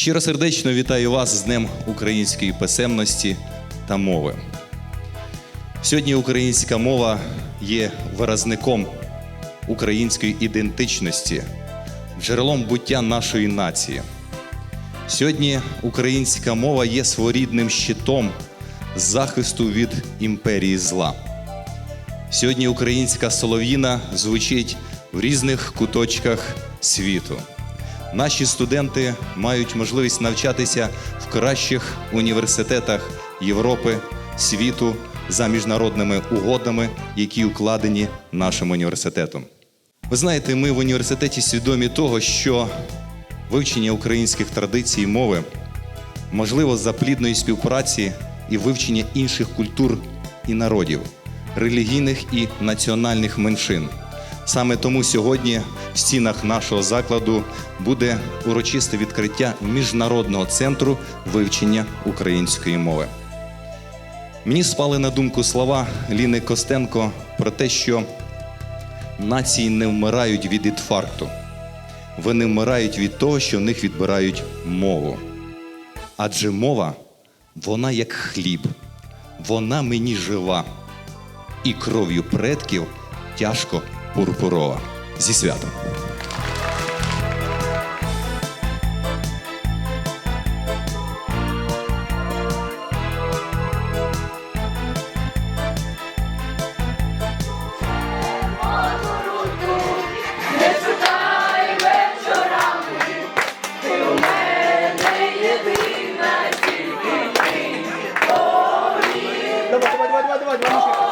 Щиросердечно вітаю вас з Днем української писемності та мови. Сьогодні українська мова є виразником української ідентичності, джерелом буття нашої нації. Сьогодні українська мова є своєрідним щитом захисту від імперії зла. Сьогодні українська солов'їна звучить в різних куточках світу. Наші студенти мають можливість навчатися в кращих університетах Європи, світу за міжнародними угодами, які укладені нашим університетом. Ви знаєте, ми в університеті свідомі того, що вивчення українських традицій мови можливо за плідної співпраці і вивчення інших культур і народів, релігійних і національних меншин. Саме тому сьогодні в стінах нашого закладу буде урочисте відкриття міжнародного центру вивчення української мови. Мені спали на думку слова Ліни Костенко про те, що нації не вмирають від інфаркту. Вони вмирають від того, що в них відбирають мову. Адже мова, вона як хліб, вона мені жива, і кров'ю предків тяжко Пурпурова. Зі святом! давай, давай, давай, давай, давай,